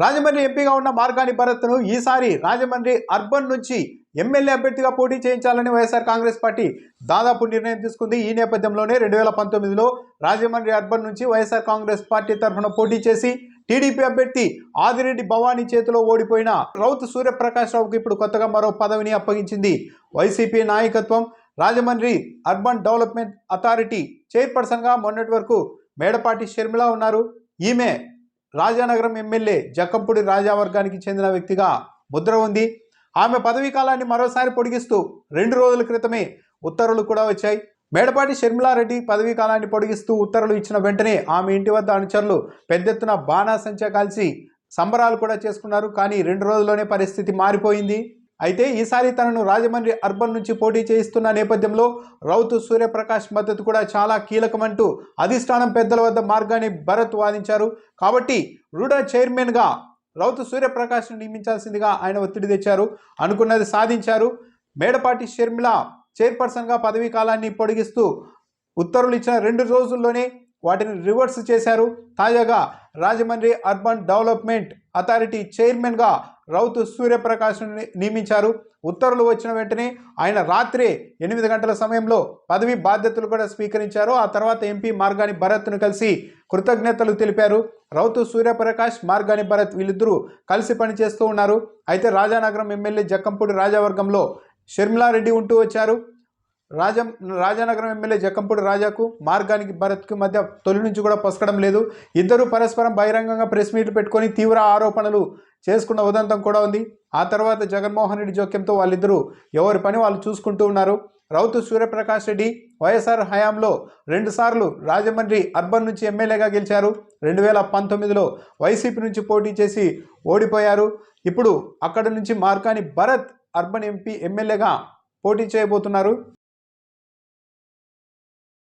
రాజమండ్రి ఎంపీగా ఉన్న మార్గాని భరత్ను ఈసారి రాజమండ్రి అర్బన్ నుంచి ఎమ్మెల్యే అభ్యర్థిగా పోటీ చేయించాలని వైఎస్ఆర్ కాంగ్రెస్ పార్టీ దాదాపు నిర్ణయం తీసుకుంది. ఈ నేపథ్యంలోనే రెండు వేల పంతొమ్మిదిలో రాజమండ్రి అర్బన్ నుంచి వైఎస్ఆర్ కాంగ్రెస్ పార్టీ తరఫున పోటీ చేసి టీడీపీ అభ్యర్థి ఆదిరెడ్డి భవానీ చేతిలో ఓడిపోయిన రౌత్ సూర్యప్రకాష్ రావుకు ఇప్పుడు కొత్తగా మరో పదవిని అప్పగించింది వైసీపీ నాయకత్వం. రాజమండ్రి అర్బన్ డెవలప్మెంట్ అథారిటీ చైర్పర్సన్గా మొన్నటి వరకు మేడపాటి షర్మిల ఉన్నారు. ఈమె రాజానగరం ఎమ్మెల్యే జక్కంపూడి రాజా వర్గానికి చెందిన వ్యక్తిగా ముద్ర ఉంది. ఆమె పదవీ కాలాన్ని మరోసారి పొడిగిస్తూ రెండు రోజుల క్రితమే ఉత్తర్వులు కూడా వచ్చాయి. మేడపాటి షర్మిలారెడ్డి పదవీ కాలాన్ని పొడిగిస్తూ ఉత్తర్వులు ఇచ్చిన వెంటనే ఆమె ఇంటి వద్ద అనుచరులు పెద్ద ఎత్తున బాణాసంచా కలిసి సంబరాలు కూడా చేసుకున్నారు. కానీ రెండు రోజుల్లోనే పరిస్థితి మారిపోయింది. అయితే ఈసారి తనను రాజమండ్రి అర్బన్ నుంచి పోటీ చేయిస్తున్న నేపథ్యంలో రౌతు సూర్యప్రకాష్ మద్దతు కూడా చాలా కీలకమంటూ అధిష్టానం పెద్దల వద్ద మార్గాన్ని భరత్ వాదించారు. కాబట్టి రుడా చైర్మన్గా రౌతు సూర్యప్రకాష్ను నియమించాల్సిందిగా ఆయన ఒత్తిడి తెచ్చారు. అనుకున్నది సాధించారు. మేడపాటి షర్మిల చైర్పర్సన్గా పదవీ కాలాన్ని పొడిగిస్తూ ఉత్తర్వులు ఇచ్చిన రెండు రోజుల్లోనే వాటిని రివర్స్ చేశారు. తాజాగా రాజమండ్రి అర్బన్ డెవలప్మెంట్ అథారిటీ చైర్మన్గా రౌతు సూర్యప్రకాష్ ని- నియమించారు. ఉత్తర్వులు వచ్చిన వెంటనే ఆయన రాత్రి ఎనిమిది గంటల సమయంలో పదవి బాధ్యతలు కూడా స్వీకరించారు. ఆ తర్వాత ఎంపీ మార్గాని భరత్ను కలిసి కృతజ్ఞతలు తెలిపారు. రౌతు సూర్యప్రకాష్ మార్గాని భరత్ వీళ్ళిద్దరూ కలిసి పనిచేస్తూ ఉన్నారు. అయితే రాజానగరం ఎమ్మెల్యే జక్కంపూడి రాజావర్గంలో షర్మిలారెడ్డి ఉంటూ వచ్చారు. రాజం రాజానగరం ఎమ్మెల్యే జక్కంపూడి రాజాకు మార్గానికి భరత్కు మధ్య తొలి నుంచి కూడా పొసకడం లేదు. ఇద్దరు పరస్పరం బహిరంగంగా ప్రెస్ మీట్లు పెట్టుకొని తీవ్ర ఆరోపణలు చేసుకున్న ఉదంతం కూడా ఉంది. ఆ తర్వాత జగన్మోహన్ రెడ్డి జోక్యంతో వాళ్ళిద్దరూ ఎవరి పని వాళ్ళు చూసుకుంటూ ఉన్నారు. రౌతు సూర్యప్రకాష్ రెడ్డి వైఎస్ఆర్ హయాంలో రెండుసార్లు రాజమండ్రి అర్బన్ నుంచి ఎమ్మెల్యేగా గెలిచారు. రెండు వేల పంతొమ్మిదిలో వైసీపీ నుంచి పోటీ చేసి ఓడిపోయారు. ఇప్పుడు అక్కడ నుంచి మార్కాని భరత్ అర్బన్ ఎంపీ ఎమ్మెల్యేగా పోటీ చేయబోతున్నారు.